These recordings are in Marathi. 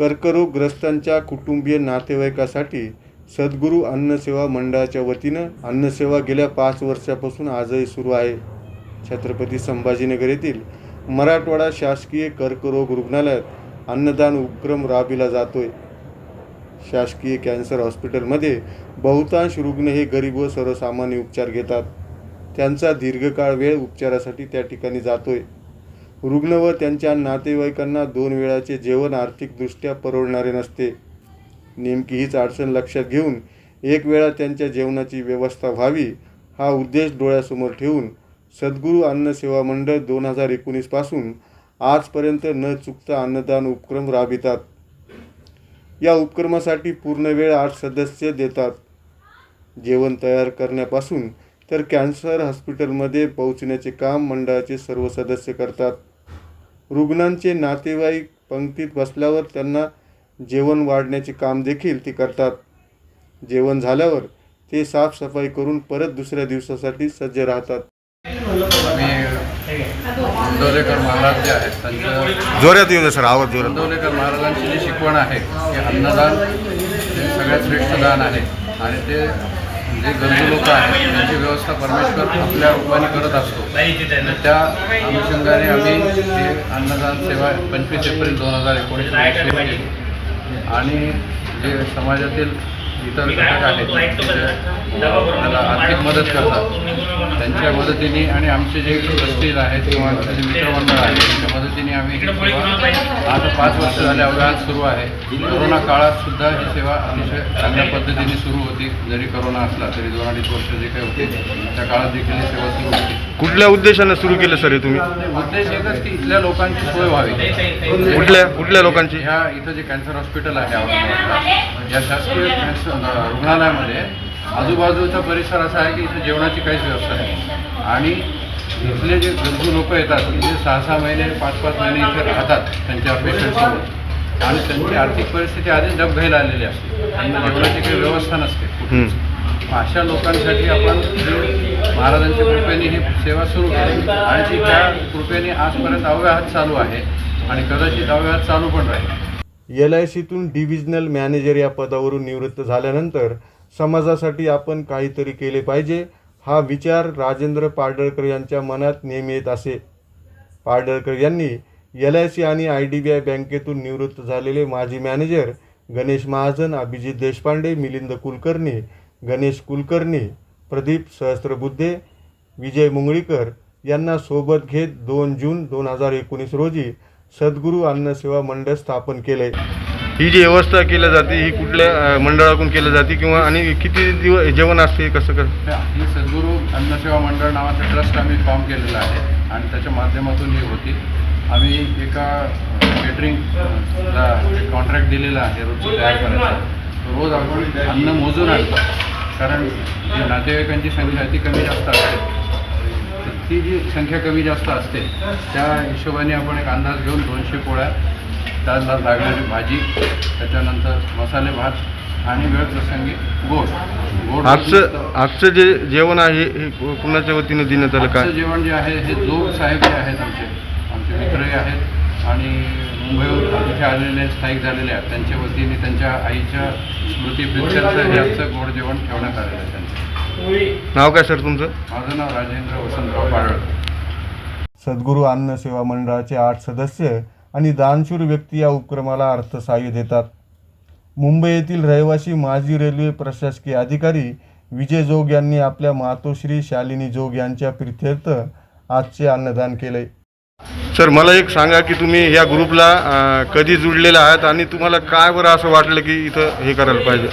कर्करोगग्रस्तांच्या कुटुंबीय नातेवाईकासाठी सद्गुरू अन्नसेवा मंडळाच्या वतीनं अन्नसेवा गेल्या पाच वर्षापासून आजही सुरू आहे. छत्रपती संभाजीनगर येथील मराठवाडा शासकीय कर्करोग रुग्णालयात अन्नदान उपक्रम राबविला जातोय. शासकीय कॅन्सर हॉस्पिटलमध्ये बहुतांश रुग्ण हे गरीब व सर्वसामान्य उपचार घेतात. त्यांचा दीर्घकाळ वेळ उपचारासाठी त्या ठिकाणी जातोय. रुग्ण व त्यांच्या नातेवाईकांना दोन वेळाचे जेवण आर्थिकदृष्ट्या परवडणारे नसते. नेमकी हीच अडचण लक्षात घेऊन एक वेळा त्यांच्या जेवणाची व्यवस्था व्हावी हा उद्देश डोळ्यासमोर ठेवून सद्गुरू अन्न सेवा मंडळ दोन हजार एकोणीसपासून आजपर्यंत न चुकता अन्नदान उपक्रम राबवितात. या उपक्रमासाठी पूर्ण वेळ आठ सदस्य देतात. जेवण तयार करण्यापासून तर कॅन्सर हॉस्पिटलमध्ये पोहोचण्याचे काम मंडळाचे सर्व सदस्य करतात. रुग्णांचे नातेवाईक पंक्तीत बसल्यावर त्यांना जेवण वाढण्याचे काम देखील ते करतात. जेवण झाल्यावर ते साफसफाई करून परत दुसऱ्या दिवसासाठी सज्ज राहतात. मी अंदोलेकर महाराज जे आहेत त्यांचं जोरात येऊ सर आवाज जोरात. अंदोलेकर महाराजांची जी शिकवण आहे की अन्नदान हे सगळ्यात श्रेष्ठ दान आहे. आणि ते म्हणजे जे गरजू लोक आहेत त्यांची व्यवस्था परमेश्वर आपल्या रूपाने करत असतो. त्या अनुषंगाने आम्ही ते अन्नदान सेवा पंचवीस एप्रिल दोन हजार एकोणीस आणि जे समाजातील इतर घटक आहेत जे आपल्याला आर्थिक मदत करतात. त्यांच्या मदतीने आणि आमचे जे ट्रस्टीज आहेत किंवा आमचे जे मित्रमंडळ आहेत त्यांच्या मदतीने आम्ही ही आज पाच वर्ष झाले अवघात सुरू आहे. कोरोना काळात सुद्धा ही सेवा अतिशय चांगल्या पद्धतीने सुरू होती. जरी कोरोना असला तरी दोन अडीच वर्ष जे काही होते त्या काळात देखील ही सेवा सुरू होती. कुठल्या उद्देशानं सुरू केलं सर हे तुम्ही? उद्देश एकच की इथल्या लोकांची सोय व्हावी. कुठल्या कुठल्या लोकांची? ह्या इथं जे कॅन्सर हॉस्पिटल आहे या शासकीय रुग्णालयामध्ये आजूबाजूचा परिसर असा आहे की इथं जेवणाची काहीच व्यवस्था नाही. आणि इथले जे गरजू लोक येतात जे सहा सहा महिने पाच पाच महिने इथे राहतात त्यांच्या पेशंटसोबत आणि त्यांची आर्थिक परिस्थिती आधीच डबघाईला आलेली असते. त्यांना जेवणाची काही व्यवस्था नसते. अशा लोकांसाठी आपण महाराजांच्या कृपेने ही सेवा सुरू केली. आणि ती त्या कृपेने आजपर्यंत अव्याहत चालू आहे. आणि कदाचित अव्याहत चालू पण राहील. एल आय सीतून डिव्हिजनल मॅनेजर या पदावरून निवृत्त झाल्यानंतर समाजासाठी आपण काहीतरी केले पाहिजे हा विचार राजेंद्र पाडळकर यांच्या मनात नेहमी येत असे. पाडळकर यांनी एल आय सी आणि आय डी बी आय बँकेतून निवृत्त झालेले माजी मॅनेजर गणेश महाजन अभिजित देशपांडे मिलिंद कुलकर्णी गणेश कुलकर्णी प्रदीप सहस्त्रबुद्धे विजय मुंगळीकर यांना सोबत घेत दोन जून दोन हजार एकोणीस रोजी सद्गुरू अन्नसेवा मंडळ स्थापन केले ही जी व्यवस्था केली जाते ही कुठल्या मंडळाकडून केली जाते किंवा आणि किती दिवस जेवण असते कसं कर ही सद्गुरू अन्नसेवा मंडळ नावाचं ट्रस्ट आम्ही फॉर्म केलेलं आहे आणि त्याच्या माध्यमातून ही होती. आम्ही एका केटरिंगला कॉन्ट्रॅक्ट दिलेला आहे रोजचं तयार करायचं. रोज आपण अन्न मोजून आणतो. कारण जी नातेवाईकांची संख्या ती कमी जास्त असते ती जी संख्या कमी जास्त असते त्या हिशोबाने आपण एक अंदाज घेऊन दोनशे पोळ्या त्याला लागणारी भाजी त्याच्यानंतर मसाले भात आणि वेळ प्रसंगी गोड. गोड आजचं आजचं जे जेवण आहे हे कु- कुणाच्या वतीनं देण्यात आलं काय? जेवण जे आहे हे जोग साहेब जे आहेत आमचे आमचे मित्रही आहेत आणि मुंबईहून इथे आलेले स्थायिक झालेले आहेत. त्यांच्या वतीने त्यांच्या आईच्या स्मृती प्रित्यर्थ हे आजचं गोड जेवण ठेवण्यात आलेलं आहे त्यांचं. नाव काय सर तुमचं? माझं नाव राजेंद्र वसंतराव पाडळकर सद्गुरू अन्न सेवा मंडळाचे आठ सदस्य आणि दानशूर व्यक्ती या उपक्रमाला अर्थसहाय्य देतात. मुंबई येथील रहिवासी माजी रेल्वे प्रशासकीय अधिकारी विजय जोग यांनी आपल्या मातोश्री शालिनी जोग यांच्या प्रित्यर्थ आजचे अन्नदान केले. सर मला एक सांगा की तुम्ही या ग्रुपला कधी जुडलेला आहात आणि तुम्हाला काय बरं असं वाटलं की इथं हे करायला पाहिजे?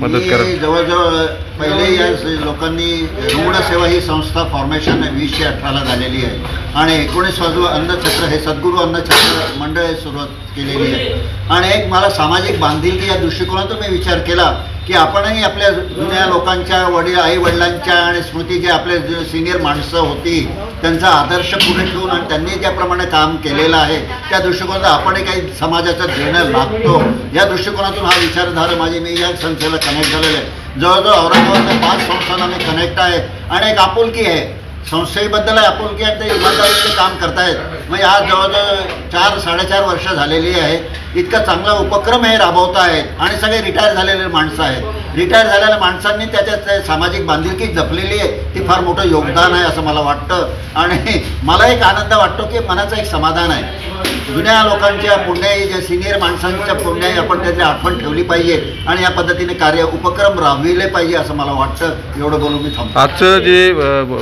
मदत करायला जवळजवळ पहिले या लोकांनी रुग्णसेवा ही संस्था फॉर्मेशन वीसशे अठराला झालेली आहे. आणि एकोणीस वाजू अन्नछत्र हे सद्गुरू अन्नछत्र मंडळ सुरुवात केलेली आहे. आणि एक मला सामाजिक बांधिलकी या दृष्टिकोनातून मी विचार केला की आपणही आपल्या जुन्या लोकांच्या वडील आई वडिलांच्या आणि स्मृती जे आपले सिनियर माणसं होती त्यांचा आदर्श पुढे ठेवून आणि त्यांनी ज्याप्रमाणे काम केलेलं आहे त्या दृष्टिकोनातून आपणही काही समाजाचं देणं लागतो. या दृष्टिकोनातून हा विचारधारा माझी मी या संस्थेला कनेक्ट झालेलं आहे. जवळजवळ औरंगाबादच्या पाच संस्थांना मी कनेक्ट आहे. आणि एक आपुलकी आहे. संस्थेबद्दल आहे आपुलकी आणि ते इमानदारीचं काम करतायत. म्हणजे आज जवळजवळ चार साडेचार वर्ष झालेली आहे. इतका चांगला उपक्रम हे राबवत आहेत आणि सगळे रिटायर झालेले माणसं आहेत. रिटायर झालेल्या माणसांनी त्याच्यात ते सामाजिक बांधिलकी जपलेली आहे. ती फार मोठं योगदान आहे असं मला वाटतं. आणि मला एक आनंद वाटतो की मनाचं एक समाधान आहे. जुन्या लोकांच्या पुण्याई ज्या सिनियर माणसांच्या पुण्याई आपण त्याची आठवण ठेवली पाहिजे आणि या पद्धतीने कार्य उपक्रम राबविले पाहिजे असं मला वाटतं. एवढं बोलून मी थांबतो. आजचं जे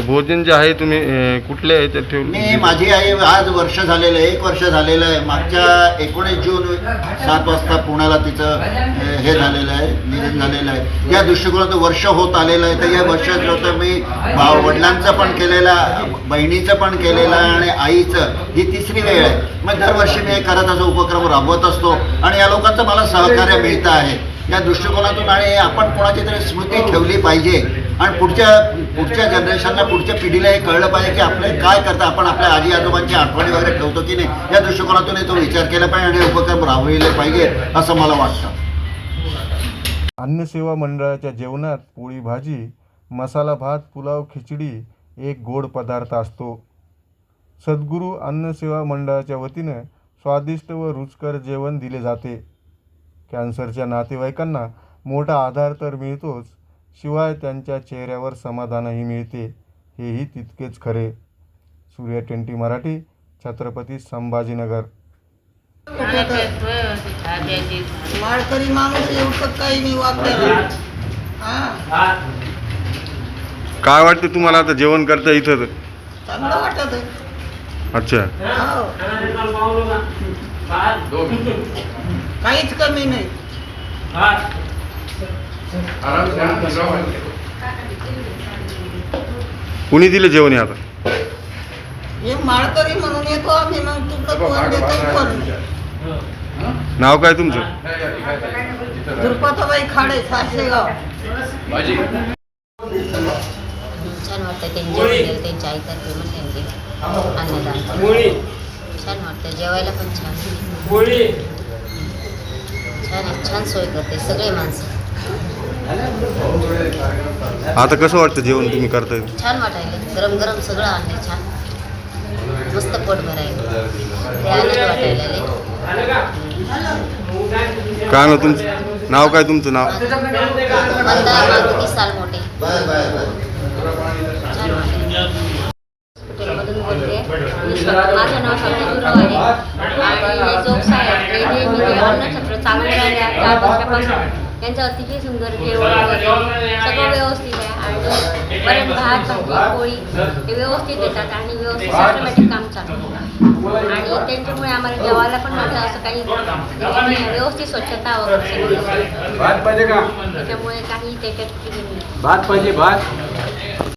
भोजन जे आहे तुम्ही अ, कुठल्या ह्याच्यात मी ठेवलं? माझी आई आज वर्ष झालेलं आहे एक वर्ष झालेलं आहे. मागच्या एकोणीस जून सात वाजता पुण्याला तिचं हे झालेलं आहे निधन झालेलं आहे. या दृष्टिकोनातून वर्ष होत आलेलं आहे. तर या वर्षात होतं मी भाव वडिलांचं पण केलेला बहिणीचं पण केलेलं आहे आणि आईचं ही तिसरी वेळ आहे. मग दरवर्षी मी हे करत असं उपक्रम राबवत असतो आणि या लोकांचं मला सहकार्य मिळतं आहे. या दृष्टिकोनातून आणि आपण कोणाची तरी स्मृती ठेवली पाहिजे आणि पुढच्या पुढच्या जनरेशनला पुढच्या पिढीला हे कळलं पाहिजे की आपले काय करता आपण आपल्या आजी आजोबांची आठवणी वगैरे ठेवतो की नाही या दृष्टिकोनातून तो विचार केला पाहिजे आणि उपक्रम राबविले पाहिजे असं मला वाटतं. अन्नसेवा मंडळाच्या जेवणात पोळी भाजी मसाला भात पुलाव खिचडी एक गोड पदार्थ असतो. सद्गुरू अन्नसेवा मंडळाच्या वतीनं स्वादिष्ट व रुचकर जेवण दिले जाते. कॅन्सरच्या नातेवाईकांना मोठा आधार तर मिळतोच शिवाय त्यांच्या चेहऱ्यावर समाधानही मिळते हेही तितकेच खरे. सूर्य ट्वेंटी मराठी छत्रपती संभाजीनगर. माळकरी माणूस एवढं काही नाही हा. काय वाटतं तुम्हाला आता जेवण करता इथं? चांगलं वाटत. अच्छा. हो. काहीच कमी नाही. कुणी दिलं जेवण आता. हे माळकरी म्हणून येतो आम्ही मग तुकडं कोण देतो नाव काय तुमचं? दुर्पाताबाई खाडे सासेगाव. माझी छान वाटतं म्हणले अन्नदान छान वाटतं जेवायला पण छान. छान छान सोय करते सगळे माणसं. आता कसं वाटतं जेवण तुम्ही करताय? छान वाटायले. गरम गरम सगळं आणले छान. मस्त पोट भरायला. ते आनंद वाटायला लय. काय नाव तुमचं? नाव काय तुमचं नाव? मारुती छान हॉटेलमधून बोलते. माझं नाव आणि हे अन्नछत्र चार वर्षापासून. त्यांचं अतिशय सुंदर जेवण सगळं व्यवस्थित आहे आणि वरण भात भाजी पोळी हे व्यवस्थित देतात आणि व्यवस्थित सिस्टमॅटिक काम चालू आहे. आणि त्यांच्यामुळे आम्हाला जेवायला पण वाटतं असं काही. व्यवस्थित स्वच्छता वगैरे त्याच्यामुळे काही त्याच्यात. भात पाहिजे भात